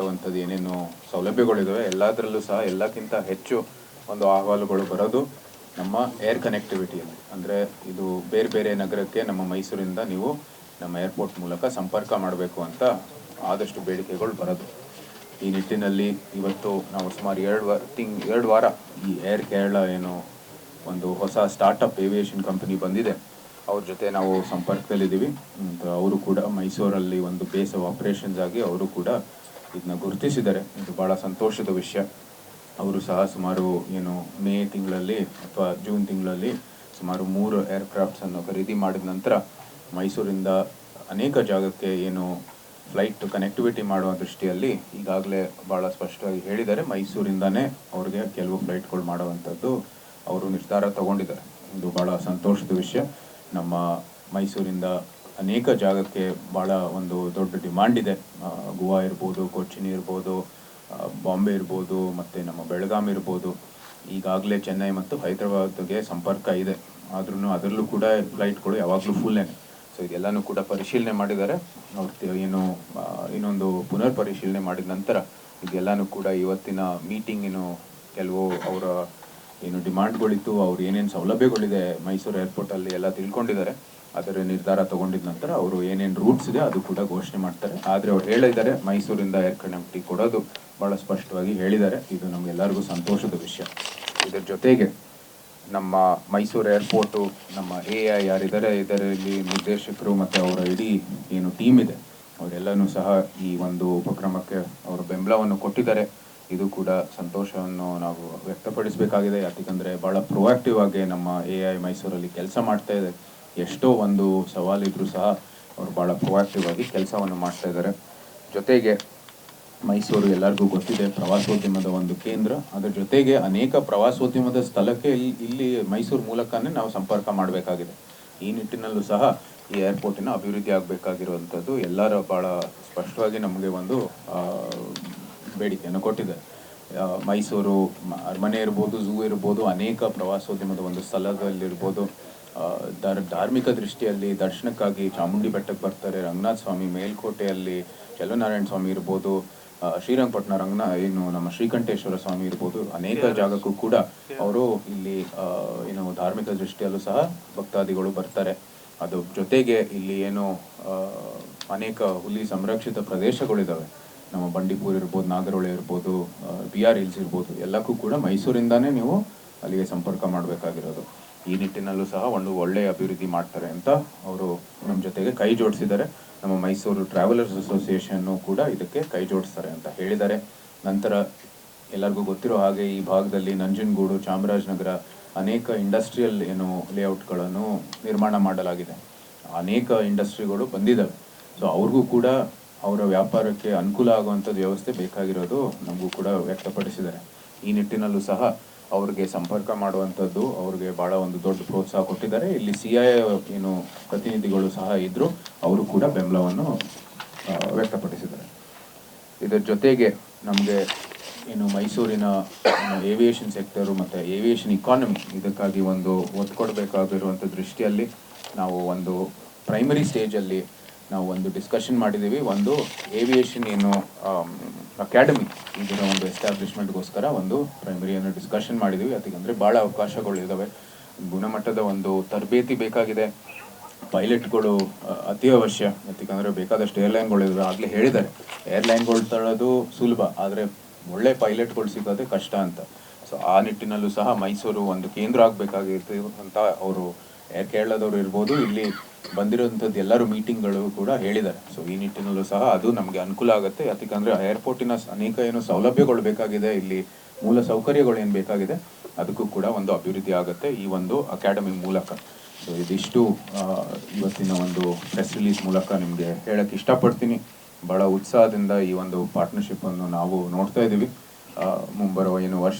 ಮಾಡುವಂಥದ್ದು ಏನೇನು ಸೌಲಭ್ಯಗಳಿದಾವೆ, ಎಲ್ಲದರಲ್ಲೂ ಸಹ ಎಲ್ಲಕ್ಕಿಂತ ಹೆಚ್ಚು ಒಂದು ಅಹವಾಲುಗಳು ಬರೋದು ನಮ್ಮ ಏರ್ ಕನೆಕ್ಟಿವಿಟಿಯಲ್ಲಿ ಅಂದರೆ ಇದು ಬೇರೆ ಬೇರೆ ನಗರಕ್ಕೆ ನಮ್ಮ ಮೈಸೂರಿಂದ ನೀವು ನಮ್ಮ ಏರ್ಪೋರ್ಟ್ ಮೂಲಕ ಸಂಪರ್ಕ ಮಾಡಬೇಕು ಅಂತ ಆದಷ್ಟು ಬೇಡಿಕೆಗಳು ಬರೋದು. ಈ ನಿಟ್ಟಿನಲ್ಲಿ ಇವತ್ತು ನಾವು ಸುಮಾರು ಎರಡು ವಾರ ತಿಂಗ್, ಎರಡು ವಾರ ಈ ಏರ್ ಕೇರಳ ಏನು ಒಂದು ಹೊಸ ಸ್ಟಾರ್ಟಪ್ ಏವಿಯೇಷನ್ ಕಂಪನಿ ಬಂದಿದೆ. ಅವ್ರ ಜೊತೆ ನಾವು ಸಂಪರ್ಕದಲ್ಲಿದ್ದೀವಿ. ಅವರು ಕೂಡ ಮೈಸೂರಲ್ಲಿ ಒಂದು ಬೇಸ್ ಆಫ್ ಆಪರೇಷನ್ಸ್ ಆಗಿ ಅವರು ಕೂಡ ಇದನ್ನ ಗುರುತಿಸಿದ್ದಾರೆ ಇದು ಭಾಳ ಸಂತೋಷದ ವಿಷಯ. ಅವರು ಸಹ ಸುಮಾರು ಏನು, ಮೇ ತಿಂಗಳಲ್ಲಿ ಅಥವಾ ಜೂನ್ ತಿಂಗಳಲ್ಲಿ ಸುಮಾರು ಮೂರು ಏರ್ಕ್ರಾಫ್ಟ್ಸನ್ನು ಖರೀದಿ ಮಾಡಿದ ನಂತರ ಮೈಸೂರಿಂದ ಅನೇಕ ಜಾಗಕ್ಕೆ ಏನು ಫ್ಲೈಟ್ ಕನೆಕ್ಟಿವಿಟಿ ಮಾಡುವ ದೃಷ್ಟಿಯಲ್ಲಿ ಈಗಾಗಲೇ ಭಾಳ ಸ್ಪಷ್ಟವಾಗಿ ಹೇಳಿದ್ದಾರೆ ಮೈಸೂರಿಂದನೇ ಅವ್ರಿಗೆ ಕೆಲವು ಫ್ಲೈಟ್ಗಳು ಮಾಡುವಂಥದ್ದು ಅವರು ನಿರ್ಧಾರ ತಗೊಂಡಿದ್ದಾರೆ. ಇದು ಭಾಳ ಸಂತೋಷದ ವಿಷಯ. ನಮ್ಮ ಮೈಸೂರಿಂದ ಅನೇಕ ಜಾಗಕ್ಕೆ ಭಾಳ ಒಂದು ದೊಡ್ಡ ಡಿಮಾಂಡ್ ಇದೆ. ಗೋವಾ ಇರ್ಬೋದು, ಕೊಚ್ಚಿನ್ ಇರ್ಬೋದು ಬಾಂಬೆ ಇರ್ಬೋದು, ಮತ್ತು ನಮ್ಮ ಬೆಳಗಾಂ ಇರ್ಬೋದು. ಈಗಾಗಲೇ ಚೆನ್ನೈ ಮತ್ತು ಹೈದರಾಬಾದ್ಗೆ ಸಂಪರ್ಕ ಇದೆ. ಆದ್ರೂ ಅದರಲ್ಲೂ ಕೂಡ ಫ್ಲೈಟ್ಗಳು ಯಾವಾಗಲೂ ಫುಲ್ಲೇ ಸೊ ಇದೆಲ್ಲನೂ ಕೂಡ ಪರಿಶೀಲನೆ ಮಾಡಿದ್ದಾರೆ. ಅವ್ರು ಏನು ಇನ್ನೊಂದು ಪುನರ್ ಪರಿಶೀಲನೆ ಮಾಡಿದ ನಂತರ ಇದೆಲ್ಲನೂ ಕೂಡ ಇವತ್ತಿನ ಮೀಟಿಂಗ್ ಏನು, ಕೆಲವು ಅವರ ಏನು ಡಿಮಾಂಡ್ಗಳಿತ್ತು ಅವ್ರು ಏನೇನು ಸೌಲಭ್ಯಗಳಿದೆ ಮೈಸೂರು ಏರ್ಪೋರ್ಟಲ್ಲಿ ಎಲ್ಲ ತಿಳ್ಕೊಂಡಿದ್ದಾರೆ. ಅದರ ನಿರ್ಧಾರ ತಗೊಂಡಿದ ನಂತರ ಅವರು ಏನೇನು ರೂಟ್ಸ್ ಇದೆ ಅದು ಕೂಡ ಘೋಷಣೆ ಮಾಡ್ತಾರೆ. ಆದರೆ ಅವ್ರು ಹೇಳಿದ್ದಾರೆ, ಮೈಸೂರಿಂದ ಏರ್ ಕನೆಕ್ಟಿ ಕೊಡೋದು ಭಾಳ ಸ್ಪಷ್ಟವಾಗಿ ಹೇಳಿದ್ದಾರೆ. ಇದು ನಮಗೆಲ್ಲರಿಗೂ ಸಂತೋಷದ ವಿಷಯ. ಇದರ ಜೊತೆಗೆ ನಮ್ಮ ಮೈಸೂರು ಏರ್ಪೋರ್ಟು, ನಮ್ಮ ಎ ಐ ಯಾರಿದ್ದಾರೆ, ಇದರಲ್ಲಿ ನಿರ್ದೇಶಕರು ಮತ್ತು ಅವರ ಇಡೀ ಏನು ಟೀಮ್ ಇದೆ, ಅವರೆಲ್ಲನೂ ಸಹ ಈ ಒಂದು ಉಪಕ್ರಮಕ್ಕೆ ಅವರು ಬೆಂಬಲವನ್ನು ಕೊಟ್ಟಿದ್ದಾರೆ. ಇದು ಕೂಡ ಸಂತೋಷವನ್ನು ನಾವು ವ್ಯಕ್ತಪಡಿಸಬೇಕಾಗಿದೆ. ಯಾಕಂದರೆ ಭಾಳ ಪ್ರೊಆಕ್ಟಿವ್ ಆಗಿ ನಮ್ಮ ಎ ಐ ಮೈಸೂರಲ್ಲಿ ಕೆಲಸ ಮಾಡ್ತಾ ಇದೆ. ಎಷ್ಟೋ ಒಂದು ಸವಾಲಿದ್ರೂ ಸಹ ಅವರು ಭಾಳ ಪ್ರೊಆಕ್ಟಿವ್ ಆಗಿ ಕೆಲಸವನ್ನು ಮಾಡ್ತಾ ಇದ್ದಾರೆ ಜೊತೆಗೆ ಮೈಸೂರು ಎಲ್ಲರಿಗೂ ಗೊತ್ತಿದೆ, ಪ್ರವಾಸೋದ್ಯಮದ ಒಂದು ಕೇಂದ್ರ. ಅದರ ಜೊತೆಗೆ ಅನೇಕ ಪ್ರವಾಸೋದ್ಯಮದ ಸ್ಥಳಕ್ಕೆ ಇಲ್ಲಿ ಮೈಸೂರು ಮೂಲಕನೇ ನಾವು ಸಂಪರ್ಕ ಮಾಡಬೇಕಾಗಿದೆ. ಈ ನಿಟ್ಟಿನಲ್ಲೂ ಸಹ ಈ ಏರ್ಪೋರ್ಟಿನ ಅಭಿವೃದ್ಧಿ ಆಗಬೇಕಾಗಿರುವಂಥದ್ದು ಎಲ್ಲರ ಭಾಳ ಸ್ಪಷ್ಟವಾಗಿ ನಮಗೆ ಒಂದು ಬೇಡಿಕೆಯನ್ನು ಕೊಟ್ಟಿದೆ. ಮೈಸೂರು ಅರಮನೆ ಇರ್ಬೋದು, ಝೂ ಇರ್ಬೋದು, ಅನೇಕ ಪ್ರವಾಸೋದ್ಯಮದ ಒಂದು ಸ್ಥಳದಲ್ಲಿರ್ಬೋದು. ಧಾರ್ಮಿಕ ದೃಷ್ಟಿಯಲ್ಲಿ ದರ್ಶನಕ್ಕಾಗಿ ಚಾಮುಂಡಿ ಬೆಟ್ಟಕ್ಕೆ ಬರ್ತಾರೆ ರಂಗನಾಥ ಸ್ವಾಮಿ ಮೇಲ್ಕೋಟೆಯಲ್ಲಿ ಚಲನಾರಾಯಣ ಸ್ವಾಮಿ ಇರ್ಬೋದು ಶ್ರೀರಂಗಪಟ್ಟಣ ರಂಗನ ಏನು ನಮ್ಮ ಶ್ರೀಕಂಠೇಶ್ವರ ಸ್ವಾಮಿ ಇರ್ಬೋದು ಅನೇಕ ಜಾಗಕ್ಕೂ ಕೂಡ ಅವರು ಇಲ್ಲಿ ಏನು ಧಾರ್ಮಿಕ ದೃಷ್ಟಿಯಲ್ಲೂ ಸಹ ಭಕ್ತಾದಿಗಳು ಬರ್ತಾರೆ. ಅದು ಜೊತೆಗೆ ಇಲ್ಲಿ ಏನು ಅನೇಕ ಹುಲಿ ಸಂರಕ್ಷಿತ ಪ್ರದೇಶಗಳಿದ್ದಾವೆ ನಮ್ಮ ಬಂಡೀಪುರ ಇರ್ಬೋದು ನಾಗರಹೊಳೆ ಇರ್ಬೋದು ಬಿ ಆರ್ ಹಿಲ್ಸ್ ಇರ್ಬೋದು ಎಲ್ಲಕ್ಕೂ ಕೂಡ ಮೈಸೂರಿಂದಾನೇ ನೀವು ಅಲ್ಲಿಗೆ ಸಂಪರ್ಕ ಮಾಡಬೇಕಾಗಿರೋದು. ಈ ನಿಟ್ಟಿನಲ್ಲೂ ಸಹ ಒಂದು ಒಳ್ಳೆಯ ಅಭಿವೃದ್ಧಿ ಮಾಡ್ತಾರೆ ಅಂತ ಅವರು ನಮ್ಮ ಜೊತೆಗೆ ಕೈ ಜೋಡಿಸಿದ್ದಾರೆ. ನಮ್ಮ ಮೈಸೂರು ಟ್ರಾವೆಲರ್ಸ್ ಅಸೋಸಿಯೇಷನ್ನು ಕೂಡ ಇದಕ್ಕೆ ಕೈ ಜೋಡಿಸ್ತಾರೆ ಅಂತ ಹೇಳಿದ್ದಾರೆ. ನಂತರ ಎಲ್ಲರಿಗೂ ಗೊತ್ತಿರೋ ಹಾಗೆ ಈ ಭಾಗದಲ್ಲಿ ನಂಜನಗೂಡು, ಚಾಮರಾಜನಗರ ಅನೇಕ ಇಂಡಸ್ಟ್ರಿಯಲ್ ಏನು ಲೇಔಟ್ಗಳನ್ನು ನಿರ್ಮಾಣ ಮಾಡಲಾಗಿದೆ. ಅನೇಕ ಇಂಡಸ್ಟ್ರಿಗಳು ಬಂದಿದ್ದಾವೆ. ಸೊ ಅವ್ರಿಗೂ ಕೂಡ ಅವರ ವ್ಯಾಪಾರಕ್ಕೆ ಅನುಕೂಲ ಆಗುವಂಥದ್ದು ವ್ಯವಸ್ಥೆ ಬೇಕಾಗಿರೋದು ನಮಗೂ ಕೂಡ ವ್ಯಕ್ತಪಡಿಸಿದ್ದಾರೆ. ಈ ನಿಟ್ಟಿನಲ್ಲೂ ಸಹ ಅವ್ರಿಗೆ ಸಂಪರ್ಕ ಮಾಡುವಂಥದ್ದು ಅವ್ರಿಗೆ ಭಾಳ ಒಂದು ದೊಡ್ಡ ಪ್ರೋತ್ಸಾಹ ಕೊಟ್ಟಿದ್ದಾರೆ. ಇಲ್ಲಿ ಸಿ ಐ ಏನು ಪ್ರತಿನಿಧಿಗಳು ಸಹ ಇದ್ದರು ಅವರು ಕೂಡ ಬೆಂಬಲವನ್ನು ವ್ಯಕ್ತಪಡಿಸಿದ್ದಾರೆ. ಇದರ ಜೊತೆಗೆ ನಮಗೆ ಏನು ಮೈಸೂರಿನ ಏವಿಯೇಷನ್ ಸೆಕ್ಟರು ಮತ್ತು ಏವಿಯೇಷನ್ ಇಕಾನಮಿ ಇದಕ್ಕಾಗಿ ಒಂದು ಒತ್ತು ಕೊಡಬೇಕಾಗಿರುವಂಥ ದೃಷ್ಟಿಯಲ್ಲಿ ನಾವು ಒಂದು ಪ್ರೈಮರಿ ಸ್ಟೇಜಲ್ಲಿ ನಾವು ಒಂದು ಡಿಸ್ಕಷನ್ ಮಾಡಿದ್ದೀವಿ. ಒಂದು ಏವಿಯೇಷನ್ ಏನು ಅಕಾಡೆಮಿ ಇದರ ಒಂದು ಎಸ್ಟಾಬ್ಲಿಷ್ಮೆಂಟ್ಗೋಸ್ಕರ ಒಂದು ಪ್ರೈಮರಿಯನ್ನು ಡಿಸ್ಕಷನ್ ಮಾಡಿದ್ದೀವಿ. ಯಾಕಂದರೆ ಭಾಳ ಅವಕಾಶಗಳು ಇದ್ದಾವೆ ಗುಣಮಟ್ಟದ ಒಂದು ತರಬೇತಿ ಬೇಕಾಗಿದೆ. ಪೈಲಟ್ಗಳು ಅತಿ ಅವಶ್ಯ. ಯಾಕಂದರೆ ಬೇಕಾದಷ್ಟು ಏರ್ಲೈನ್ಗಳು ಇದ್ದಾವೆ ಆಗಲೇ ಹೇಳಿದ್ದಾರೆ. ಏರ್ಲೈನ್ಗಳು ತಳೋದು ಸುಲಭ, ಆದರೆ ಒಳ್ಳೆ ಪೈಲಟ್ಗಳು ಸಿಗೋದೇ ಕಷ್ಟ ಅಂತ. ಸೊ ಆ ನಿಟ್ಟಿನಲ್ಲೂ ಸಹ ಮೈಸೂರು ಒಂದು ಕೇಂದ್ರ ಆಗಬೇಕಾಗಿತ್ತು ಅಂತ ಅವರು ಕೇರಳದವರು ಇರ್ಬೋದು, ಇಲ್ಲಿ ಬಂದಿರೋಂಥದ್ದು ಎಲ್ಲರೂ ಮೀಟಿಂಗ್ಗಳು ಕೂಡ ಹೇಳಿದ್ದಾರೆ. ಸೊ ಈ ನಿಟ್ಟಿನಲ್ಲೂ ಸಹ ಅದು ನಮಗೆ ಅನುಕೂಲ ಆಗುತ್ತೆ. ಯಾಕಂದರೆ ಏರ್ಪೋರ್ಟಿನ ಅನೇಕ ಏನು ಸೌಲಭ್ಯಗಳು ಬೇಕಾಗಿದೆ, ಇಲ್ಲಿ ಮೂಲ ಸೌಕರ್ಯಗಳು ಏನು ಬೇಕಾಗಿದೆ, ಅದಕ್ಕೂ ಕೂಡ ಒಂದು ಅಭಿವೃದ್ಧಿ ಆಗುತ್ತೆ ಈ ಒಂದು ಅಕಾಡೆಮಿ ಮೂಲಕ. ಸೊ ಇದಿಷ್ಟು ಇವತ್ತಿನ ಒಂದು ಪ್ರೆಸ್ ರಿಲೀಸ್ ಮೂಲಕ ನಿಮಗೆ ಹೇಳಕ್ಕೆ ಇಷ್ಟಪಡ್ತೀನಿ. ಬಹಳ ಉತ್ಸಾಹದಿಂದ ಈ ಒಂದು ಪಾರ್ಟ್ನರ್ಶಿಪ್ಪನ್ನು ನಾವು ನೋಡ್ತಾ ಇದ್ದೀವಿ ಮುಂಬರುವ ಏನು ವರ್ಷ